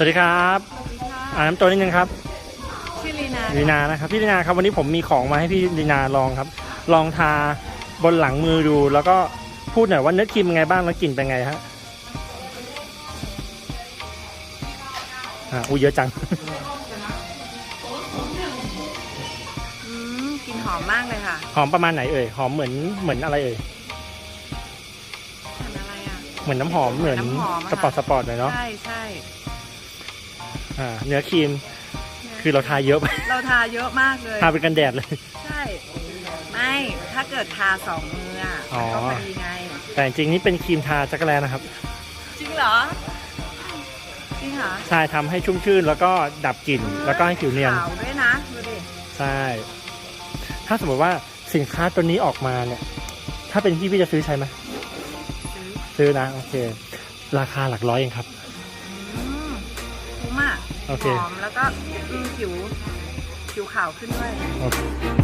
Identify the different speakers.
Speaker 1: วัสดีครับอ่าน้ำตัวนิดนึงครับ
Speaker 2: ชื่อลีนา
Speaker 1: ลีนานะครับพี่ลีนาครับวันนี้ผมมีของมาให้พี่ลีนาลองครับ ลองทาบนหลังมือดู แล้วก็พูดหน่อยว่าเนื้อครีมเป็นไงบ้างแล้วกลิ่นเป็นไงฮะอ่าอุ้ยเยอะจัง
Speaker 2: อืมกลินหอมมากเลยค่ะ
Speaker 1: หอมประมาณไหนเอ่ยหอมเหมือนเหมือนอะไรเอ่ย
Speaker 2: เหมือนอะไรอะ
Speaker 1: เหมือนน้ำหอมเหมือน
Speaker 2: น้ำหอมอะ
Speaker 1: สปอร์ตสปอร์ตหน่อยเนาะ
Speaker 2: ใช่ใช่
Speaker 1: อ่าเนื้อครีมคือเราทาเยอะไป
Speaker 2: เราทาเยอะมากเลย
Speaker 1: ทาเป็นกันแดดเลย
Speaker 2: ใช่ ไม่ ถ้าเกิดทาสองมืออะ
Speaker 1: อ๋อ
Speaker 2: มันก็พอดีไง
Speaker 1: แต่จริงๆนี่เป็นครีมทาจักรแลนะครับ
Speaker 2: จริงเหรอ จริงเหรอ
Speaker 1: ใช่ทำให้ชุ่มชื่นแล้วก็ดับกลิ่น แล้วก็ให้ผิวเนียน
Speaker 2: ขาวด้วยนะดูดิ
Speaker 1: ใช่ ถ้าสมมติว่าสินค้าตัวนี้ออกมาเนี่ย ถ้าเป็นพี่พี่จะซื้อใช่ไหม
Speaker 2: ซื้อ
Speaker 1: ซื้อนะ โอเค ราคาหลักร้อยเองครับ
Speaker 2: อืมคุ้มอะ
Speaker 1: โอเค
Speaker 2: หอมแล้วก็อืมผิวผิวขาวขึ้นด้วย
Speaker 1: โอเค